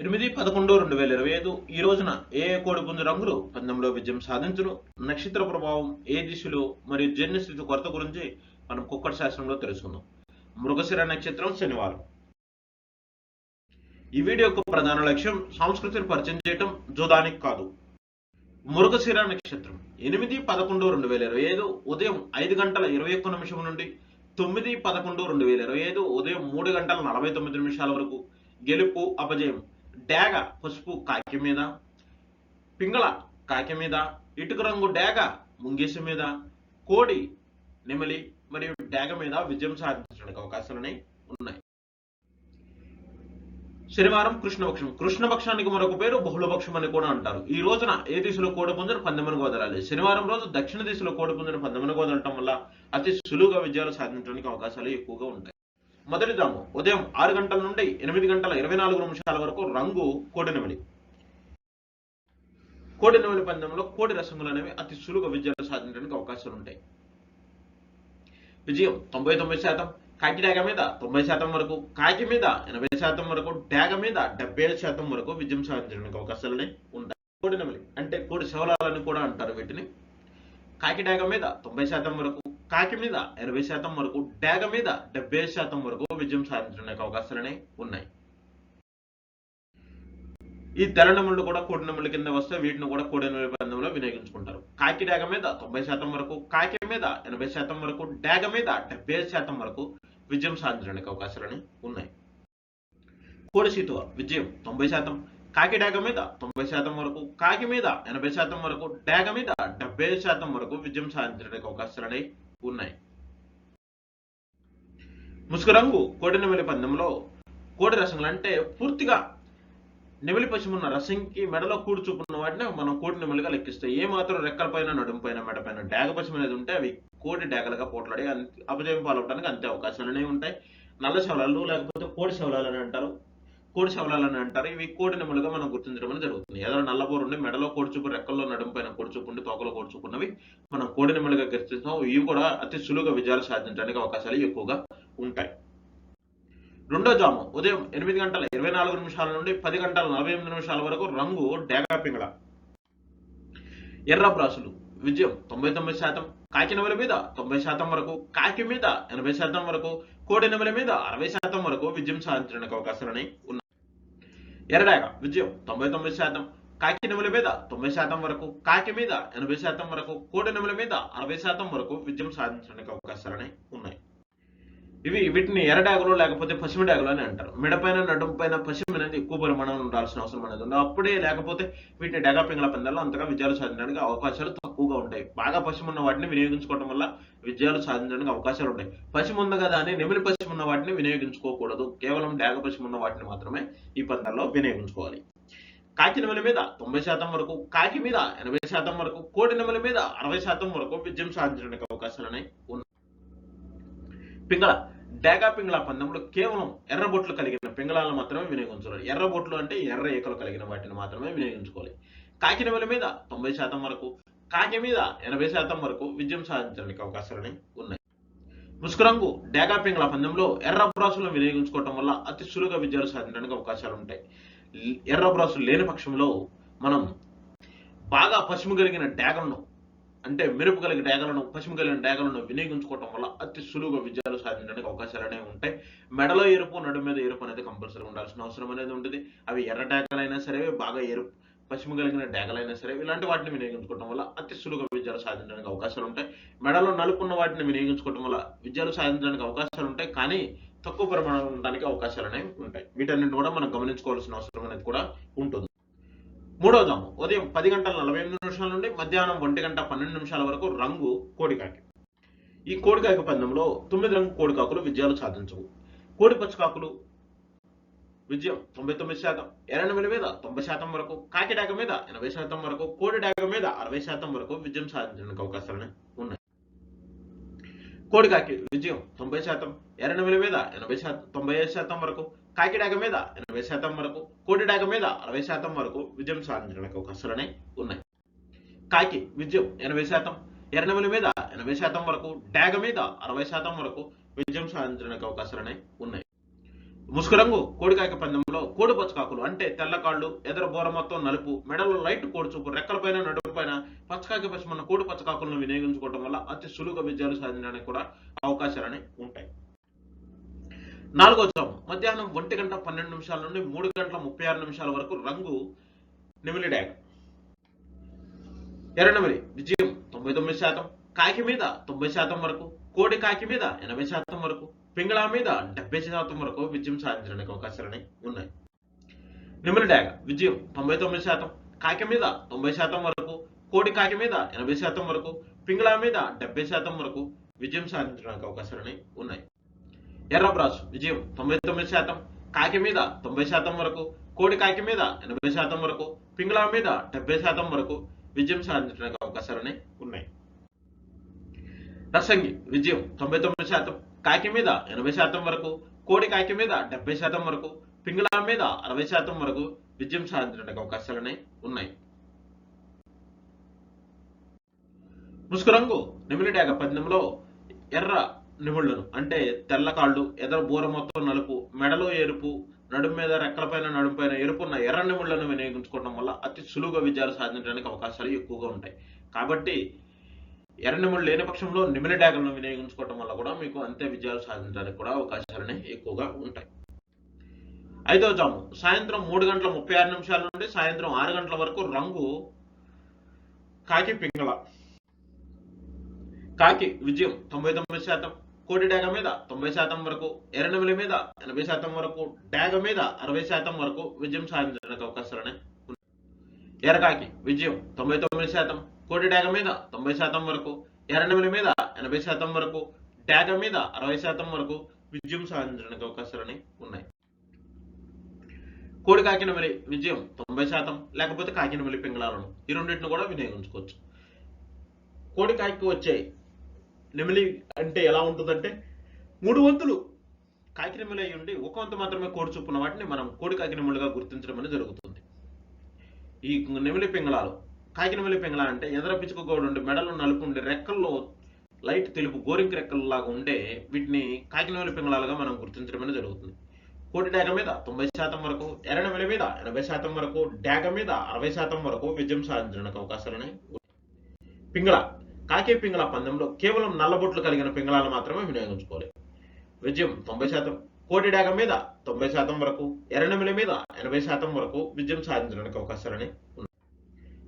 ఎనిమిది పదకొండు రెండు వేల ఇరవై ఐదు ఈ రోజున ఏ ఏ కోడి పుంజు రంగులు పందెంలో విజయం సాధించును? నక్షత్ర ప్రభావం ఏ దిశలో మరియు జన్యస్థితి కొరత గురించి మనం కుక్కట శాస్త్రంలో తెలుసుకుందాం. మృగశిర నక్షత్రం శనివారం. ఈ వీడియో యొక్క ప్రధాన లక్ష్యం సంస్కృతిని పరిచయం చేయటం జోదానికి కాదు. మృగశిర నక్షత్రం. ఎనిమిది పదకొండు రెండు వేల ఇరవై ఐదు ఉదయం ఐదు గంటల ఇరవై ఒక్క నిమిషం నుండి తొమ్మిది పదకొండు రెండు వేల ఇరవై ఐదు ఉదయం మూడు గంటల నలభై తొమ్మిది నిమిషాల వరకు గెలుపు అపజయం. డేగ పసుపు కాకి మీద పింగళ కాకి మీద ఇటుక రంగు డేగ ముంగేసి మీద కోడి నెమలి మరియు డేగ మీద విజయం సాధించడానికి అవకాశాలని ఉన్నాయి. శనివారం కృష్ణపక్షం. కృష్ణపక్షానికి మరొక పేరు బహుళపక్షం అని కూడా అంటారు. ఈ రోజున ఏ దిశలో కోడిపుంజను పందెమను వదలాలి? శనివారం రోజు దక్షిణ దిశలో కోడిపుంజను పందెమను వదలటం వల్ల అతి సులువుగా విజయాలు సాధించడానికి అవకాశాలు ఎక్కువగా ఉంటాయి. మొదటి జాము ఉదయం ఆరు గంటల నుండి ఎనిమిది గంటల ఇరవై నాలుగు నిమిషాల వరకు రంగు కోడి నెమలి. పందెంలో కోడి రసములు అనేవి అతి సులువుగా విజయాలు సాధించడానికి అవకాశాలు ఉంటాయి. విజయం తొంభై తొమ్మిది శాతం కాకి డాగ మీద తొంభై శాతం వరకు కాకి మీద ఎనభై శాతం వరకు డాగ మీద డెబ్బై ఐదు శాతం వరకు విజయం సాధించడానికి అవకాశాలనే ఉంటాయి. కోడినమలి అంటే కోడి శవలాలని కూడా అంటారు వీటిని. కాకి డాగ మీద తొంభై శాతం వరకు కాకి మీద ఎనభై శాతం వరకు డాగ మీద డెబ్బై శాతం వరకు విజయం సాధించడానికి అవకాశాలని ఉన్నాయి. ఈ తెల్ల కూడా కోడి కింద వస్తే వీటిని కూడా కోడి నెమలి పందెంలో వినియోగించుకుంటారు. కాకి డాగ మీద తొంభై శాతం వరకు కాకి మీద ఎనభై శాతం వరకు డాగ మీద డెబ్బై శాతం వరకు విజయం సాధించడానికి అవకాశాలని ఉన్నాయి. కోడి సీతువ విజయం తొంభై శాతం. కాకి డాగ మీద తొంభై శాతం వరకు కాకి మీద ఎనభై శాతం వరకు డాగ మీద డెబ్బై శాతం వరకు విజయం సాధించడానికి అవకాశాలని ఉన్నాయి ముసుగు రంగు కోడి నెమలి పందెంలో కోడి రసంలు అంటే పూర్తిగా నెమిలి పశ్చిమున్న రసంకి మెడలో కూడి వాటిని మనం కోడి నెమలిగా లెక్కిస్తాయి ఏ మాత్రం రెక్కల పైన నడుము పైన మెడ పైన డాగ పశ్చిమ అనేది ఉంటే అవి కోడి డాగలుగా పోట్లాడి అంత- అపజయం పాలవడానికి అంతే అవకాశాలనే ఉంటాయి. నల్ల శవలాలు లేకపోతే కోడి శవలాలు అని అంటారు. కోడి శవలాలని అంటారు. ఇవి కోడి నెమలుగా మనం గుర్తించడం జరుగుతుంది. ఏదో నల్లబోరు ఉండి మెడలో కోడి రెక్కల్లో నడుము పైన కోడి ఉండి తోకలో కూర్చుకున్నవి మనం కోడి నెమలుగా గుర్తిస్తాం. ఇవి కూడా అతి సులువుగా విజయాలు సాధించడానికి అవకాశాలు ఎక్కువగా ఉంటాయి. రెండో జాము. ఉదయం ఎనిమిది గంటల ఇరవై నాలుగు నిమిషాల నుండి పది గంటల నలభై ఎనిమిది నిమిషాల వరకు రంగు డేగా పింగళ. ఎర్ర బ్రాసులు. విజయం తొంభై తొమ్మిది శాతం. కాకి నెమల మీద తొంభై శాతం వరకు. కాకి మీద ఎనభై శాతం వరకు. కోడి నెమల మీద అరవై శాతం వరకు విజయం సాధించడానికి అవకాశాలని ఉన్నాయి. ఎర్రడాగ విజయం తొంభై తొమ్మిది శాతం. కాకి నెమల మీద తొంభై శాతం వరకు కాకి మీద ఎనభై శాతం వరకు కోడి నెమల మీద అరవై శాతం వరకు విజయం సాధించడానికి అవకాశాలని ఉన్నాయి. ఇవి వీటిని ఎర్రడాగులు లేకపోతే పశ్చిమ డాగులు అని అంటారు. మిడపైన నడుము పైన పశ్చిమ అనేది ఎక్కువ పరిమాణం ఉండాల్సిన అవసరం అనేది ఉంది. అప్పుడే లేకపోతే వీటిని డగా పింగళ పందాల్లో అంతగా విజయాలు సాధించడానికి అవకాశాలు తక్కువగా ఉంటాయి. బాగా పశ్చిమ ఉన్న వాటిని వినియోగించుకోవడం వల్ల విజయాలు సాధించడానికి అవకాశాలు ఉంటాయి. పశ్చిమ ఉంది కదా అని నెమిలి పశ్చిమ ఉన్న వాటిని వినియోగించుకోకూడదు. కేవలం డేగ పశ్చిమ ఉన్న వాటిని మాత్రమే ఈ పందాల్లో వినియోగించుకోవాలి. కాకి నెమలి మీద తొంభై శాతం వరకు కాకి మీద ఎనభై శాతం వరకు కోడి నెమలి మీద అరవై శాతం వరకు విజయం సాధించడానికి అవకాశాలు ఉన్నాయి. పింగళ డేగా పింగళ పందెంలో కేవలం ఎర్రబొట్లు కలిగిన పింగళాలను మాత్రమే వినియోగించాలి ఎర్రబొట్లు అంటే ఎర్ర ఈకలు కలిగిన వాటిని మాత్రమే వినియోగించుకోవాలి. కాకి మీద తొంభై శాతం వరకు కాకి మీద ఎనభై శాతం వరకు విజయం సాధించడానికి అవకాశాలని ఉన్నాయి. ముసుకురంగు డేగా పింగళ పందెంలో ఎర్ర బ్రాసులను వినియోగించుకోవటం వల్ల అతి సులువుగా విజయాలు సాధించడానికి అవకాశాలు ఉంటాయి. ఎర్ర బ్రాసులు లేని పక్షంలో మనం బాగా పసుపు కలిగిన డేగలను అంటే మెరుపు కలిగిన డేగలను పశ్చిమ కలిగిన డేగలను వినియోగించుకోవటం వల్ల అతి సులువుగా విజయాలు సాధించడానికి అవకాశాలు అనేవి ఉంటాయి. మెడలో ఎరుపు నడు మీద ఎరుపు అనేది కంపల్సరీ ఉండాల్సిన అవసరం అనేది ఉంటుంది. అవి ఎర్ర డేగలైనా సరే బాగా ఎరుపు పశ్చిమ కలిగిన డేగలైనా సరే ఇలాంటి వాటిని వినియోగించుకోవడం వల్ల అతి సులువుగా విజయాలు సాధించడానికి అవకాశాలు ఉంటాయి. మెడలో నలుపున్న వాటిని వినియోగించుకోవడం వల్ల విజయాలు సాధించడానికి అవకాశాలు ఉంటాయి. కానీ తక్కువ పరిమాణంలో ఉండడానికి అవకాశాలు అనేవి ఉంటాయి. వీటన్నిటిని కూడా మనం గమనించుకోవాల్సిన అవసరం అనేది కూడా ఉంటుంది. మూడో జాము. ఉదయం పది గంటల నలభై ఎనిమిది నిమిషాల నుండి మధ్యాహ్నం ఒంటి గంట పన్నెండు నిమిషాల వరకు రంగు కోడికాకి. ఈ కోడికాకి పందెంలో తొమ్మిది రంగు కోడికాకులు విజయాలు సాధించవు. కోడి పచ్చకాకులు విజయం తొంభై తొమ్మిది శాతం ఎర్రనెమలి మీద తొంభై శాతం వరకు కాకిడాక మీద ఎనభై శాతం వరకు కోడి డాక మీద అరవై శాతం వరకు విజయం సాధించడానికి అవకాశాలు ఉన్నాయి. కోడికాకి విజయం తొంభై శాతం ఎర్రనెమలి మీద ఎనభై శాతం తొంభై ఐదు శాతం వరకు కాకిడాగ మీద ఎనభై శాతం వరకు కోడి మీద అరవై శాతం వరకు విజయం సాధించడానికి అవకాశాలనే ఉన్నాయి. కాకి విజయం ఎనభై శాతం ఎర్రనెమలి మీద ఎనభై శాతం వరకు డాగ మీద అరవై శాతం వరకు విజయం సాధించడానికి అవకాశాలనే ఉన్నాయి. ముసుగు రంగు కోడికాయక పందెంలో కోడి పచ్చకాకులు అంటే తెల్ల కాళ్ళు ఎదర బోర మొత్తం నలుపు మెడలో లైట్ కోడిచూపు రెక్కలపైన రెక్కలపైన నడుపుపైన పచ్చకాయక పశ్చిమన్న కోడి పచ్చకాకులను వినియోగించుకోవడం వల్ల అతి సులువుగా విజయాలు సాధించడానికి కూడా అవకాశాలని ఉంటాయి. నాలుగో జాము మధ్యాహ్నం ఒంటి గంట పన్నెండు నిమిషాల నుండి మూడు గంటల ముప్పై ఆరు నిమిషాల వరకు రంగు నిమిలి డ్యాగ్ ఎర్రనమిలి విజయం తొంభై తొమ్మిది శాతం. కాకి మీద తొంభై శాతం వరకు కోడి కాకి మీద ఎనభై శాతం వరకు పింగళా మీద డెబ్బై శాతం వరకు విజయం సాధించడానికి అవకాశాలని ఉన్నాయి. నిమిలి డ్యాగ్ విజయం తొంభై తొమ్మిది శాతం. కాకి మీద తొంభై శాతం వరకు కోడి కాకి మీద ఎనభై శాతం వరకు పింగళా మీద డెబ్బై శాతం వరకు విజయం సాధించడానికి అవకాశాలని ఉన్నాయి. ఎర్రబ్రాసు విజయం తొంభై తొమ్మిది శాతం. కాకి మీద తొంభై శాతం వరకు కోడి కాకి మీద ఎనభై శాతం వరకు పింగళా మీద డెబ్బై శాతం వరకు విజయం సాధించడానికి అవకాశాలని ఉన్నాయి. రసంగి విజయం తొంభై తొమ్మిది శాతం. కాకి మీద ఎనభై శాతం వరకు కోడి కాకి మీద డెబ్బై శాతం వరకు పింగళా మీద అరవై శాతం వరకు విజయం సాధించడానికి అవకాశాలని ఉన్నాయి. ముసుగు రంగు నిమిలి డాగ ఎర్ర నిముళ్ళను అంటే తెల్ల కాళ్ళు ఎదర బూర మొత్తం నలుపు మెడలో ఎరుపు నడుము మీద రెక్కలపైన నడుము పైన ఎరుపున్న ఎర్ర నిముళ్ళను వినియోగించుకోవడం వల్ల అతి సులువుగా విజయాలు సాధించడానికి అవకాశాలు ఎక్కువగా ఉంటాయి. కాబట్టి ఎర్ర నిముళ్ళు లేని పక్షంలో నిమిలి డాగలను వినియోగించుకోవడం వల్ల కూడా మీకు అంతే విజయాలు సాధించడానికి కూడా అవకాశాలనే ఎక్కువగా ఉంటాయి. ఐదవ జాము. సాయంత్రం మూడు గంటల ముప్పై ఆరు నిమిషాల నుండి సాయంత్రం ఆరు గంటల వరకు రంగు కాకి పింగళ. కాకి విజయం తొంభై తొమ్మిది శాతం. కోటి డాగ మీద తొంభై శాతం వరకు ఎర్రనెమిలి మీద ఎనభై శాతం వరకు డాగ మీద అరవై శాతం వరకు విజయం సాధించడానికి అవకాశాలని ఎరకాకి విజయం తొంభై తొమ్మిది శాతం కోటి డాగ మీద తొంభై శాతం వరకు ఎర్రనెమిలి మీద ఎనభై శాతం వరకు డాగ మీద అరవై శాతం వరకు విజయం సాధించడానికి అవకాశాలని ఉన్నాయి. కోడి కాకినమిలి విజయం తొంభై శాతం లేకపోతే కాకినమిలి పింగళాలను ఈ రెండింటిని కూడా వినియోగించుకోవచ్చు. కోడి కాకి వచ్చే నెమిలి అంటే ఎలా ఉంటుందంటే మూడు వంతులు కాకినెమిలి అయి ఉండి ఒక వంతు మాత్రమే కోడి చూపున్న వాటిని మనం కోడి కాకినెమిలుగా గుర్తించడం అనేది జరుగుతుంది. ఈ నెమిలి పింగళాలు కాకినెమిలి పింగళ అంటే ఎదర పిచ్చుక గోడు ఉండి మెడలో నలుపు ఉండి రెక్కల్లో లైట్ తెలుపు గోరింక రెక్కలు లాగా ఉండే వీటిని కాకినెమిలి పింగళాలుగా మనం గుర్తించడం అనేది జరుగుతుంది. కోడి డాగ మీద తొంభై శాతం వరకు ఎర్రనెమిలి మీద ఎనభై శాతం వరకు డాగ మీద అరవై శాతం వరకు విజయం సాధించడానికి అవకాశాలని పింగళ కాకే పింగళ పందెంలో కేవలం నల్లబొట్లు కలిగిన పింగళాలు మాత్రమే వినియోగించుకోవాలి. విజయం తొంభై శాతం. కోటి డాగ మీద తొంభై శాతం వరకు ఎర్రనెమిలి మీద ఎనభై శాతం వరకు విజయం సాధించడానికి అవకాశాలని ఉన్నాయి.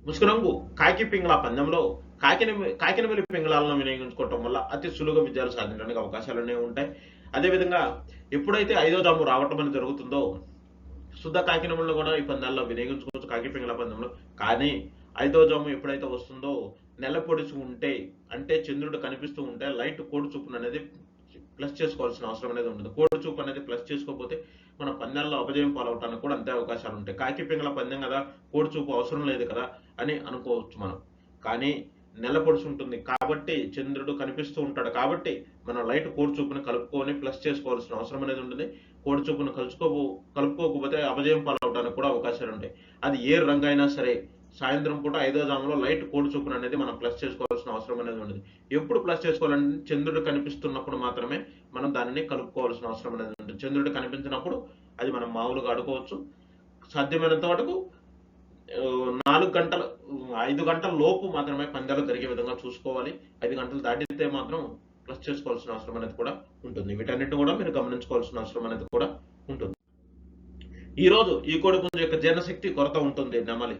ముసుగురంగు కాకి పింగళ పందెంలో కాకినమి కాకినమిలి పింగళాలను వినియోగించుకోవటం వల్ల అతి సులువుగా విజయాలు సాధించడానికి అవకాశాలనే ఉంటాయి. అదేవిధంగా ఎప్పుడైతే ఐదో జాము రావటం అనేది జరుగుతుందో శుద్ధ కాకినములను కూడా ఈ పందాల్లో వినియోగించుకోవచ్చు కాకి పింగళ పందెంలో. కానీ ఐదో జాము ఎప్పుడైతే వస్తుందో నెల ఉంటే అంటే చంద్రుడు కనిపిస్తూ ఉంటే లైట్ కోడి చూపును అనేది ప్లస్ చేసుకోవాల్సిన అవసరం అనేది ఉంటుంది కోడి చూపు అనేది ప్లస్ చేసుకోకపోతే మన పందెంలో అపజయం పాలవటానికి కూడా అంతే అవకాశాలు ఉంటాయి. కాకి పింగళ పందెం కదా కోడి చూపు అవసరం లేదు కదా అని అనుకోవచ్చు మనం. కానీ నెల ఉంటుంది కాబట్టి చంద్రుడు కనిపిస్తూ ఉంటాడు కాబట్టి మనం లైట్ కోడిచూపును కలుపుకొని ప్లస్ చేసుకోవాల్సిన అవసరం అనేది ఉంటుంది. కోడి చూపును కలుసుకో కలుపుకోకపోతే అపజయం పాలవడానికి కూడా అవకాశాలు ఉంటాయి. అది ఏ రంగు అయినా సరే సాయంత్రం పూట ఐదో జాములో లైట్ కోడి చూపును అనేది మనం ప్లస్ చేసుకోవాల్సిన అవసరం అనేది ఉండదు. ఎప్పుడు ప్లస్ చేసుకోవాలంటే చంద్రుడు కనిపిస్తున్నప్పుడు మాత్రమే మనం దానిని కలుపుకోవాల్సిన అవసరం అనేది ఉంటుంది. చంద్రుడు కనిపించినప్పుడు అది మనం మామూలుగా ఆడుకోవచ్చు. సాధ్యమైనంత వరకు నాలుగు గంటల ఐదు గంటల లోపు మాత్రమే పందాలు జరిగే విధంగా చూసుకోవాలి. ఐదు గంటలు దాటితే మాత్రం ప్లస్ చేసుకోవాల్సిన అవసరం అనేది కూడా ఉంటుంది. వీటన్నిటిని కూడా మీరు గమనించుకోవాల్సిన అవసరం అనేది కూడా ఉంటుంది. ఈరోజు ఈ కోడి పుంజు యొక్క జీర్ణశక్తి కొరత ఉంటుంది. నెమలి.